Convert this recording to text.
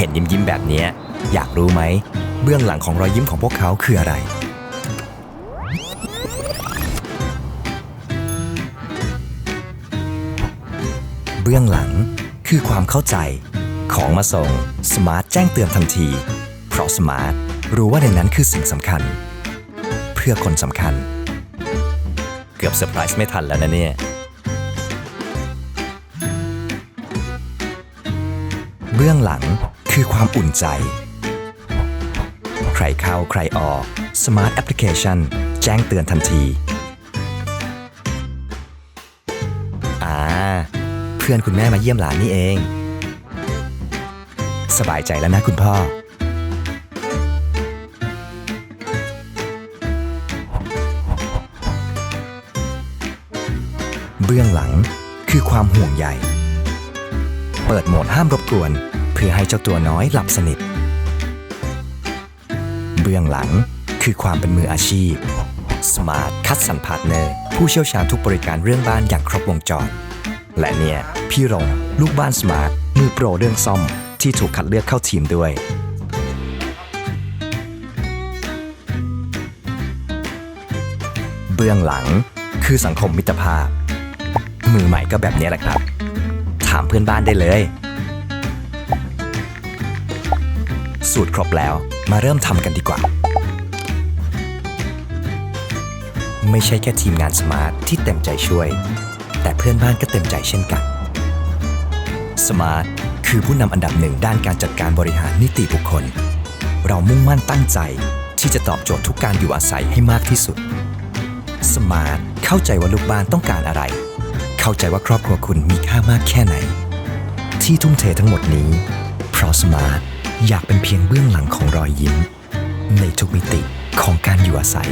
เห็นยิ้มยิ้มแบบนี้ อยากรู้ไหม เบื้องหลังของรอยยิ้มของพวกเขาคืออะไร เบื้องหลังคือความเข้าใจ ของมาส่งสมาร์ทแจ้งเตือนทันที เพราะสมาร์ทรู้ว่าในนั้นคือสิ่งสำคัญ เพื่อคนสำคัญ เกือบเซอร์ไพรส์ไม่ทันแล้วนะเนี่ยเบื้องหลัง คือความอุ่นใจ ใครเข้าใครออก Smart Application แจ้งเตือนทันที อ่า เพื่อนคุณแม่มาเยี่ยมหลานนี่เอง สบายใจแล้วนะคุณพ่อ เบื้องหลังคือความห่วงใยเปิดโหมดห้ามรบกวน พื่อให้เจ้าตัวน้อยหลับสนิท เบื้องหลังคือความเป็นมืออาชีพ Smart คัดสรรพาร์ทเนอร์ผู้เชี่ยวชาญทุกบริการเรื่องบ้านอย่างครบวงจร และเนี่ย พี่รงลูกบ้าน Smart มือโปรเรื่องซ่อมที่ถูกคัดเลือกเข้าทีมด้วยเบื้องหลังคือสังคมมิตรภาพ มือใหม่ก็แบบนี้แหละครับ ถามเพื่อนบ้านได้เลย สูตรครบแล้ว มาเริ่มทำกันดีกว่า ไม่ใช่แค่ทีมงานสมาร์ทที่เต็มใจช่วย แต่เพื่อนบ้านก็เต็มใจเช่นกัน สมาร์ทคือผู้นำอันดับหนึ่งด้านการจัดการบริหารนิติบุคคล เรามุ่งมั่นตั้งใจที่จะตอบโจทย์ทุกการอยู่อาศัยให้มากที่สุด สมาร์ทเข้าใจว่าลูกบ้านต้องการอะไร เข้าใจว่าครอบครัวคุณมีค่ามากแค่ไหน ที่ทุ่มเททั้งหมดนี้เพราะสมาร์ท อยากเป็นเพียงเบื้องหลังของรอยยิ้ม ในทุกมิติของการอยู่อาศัย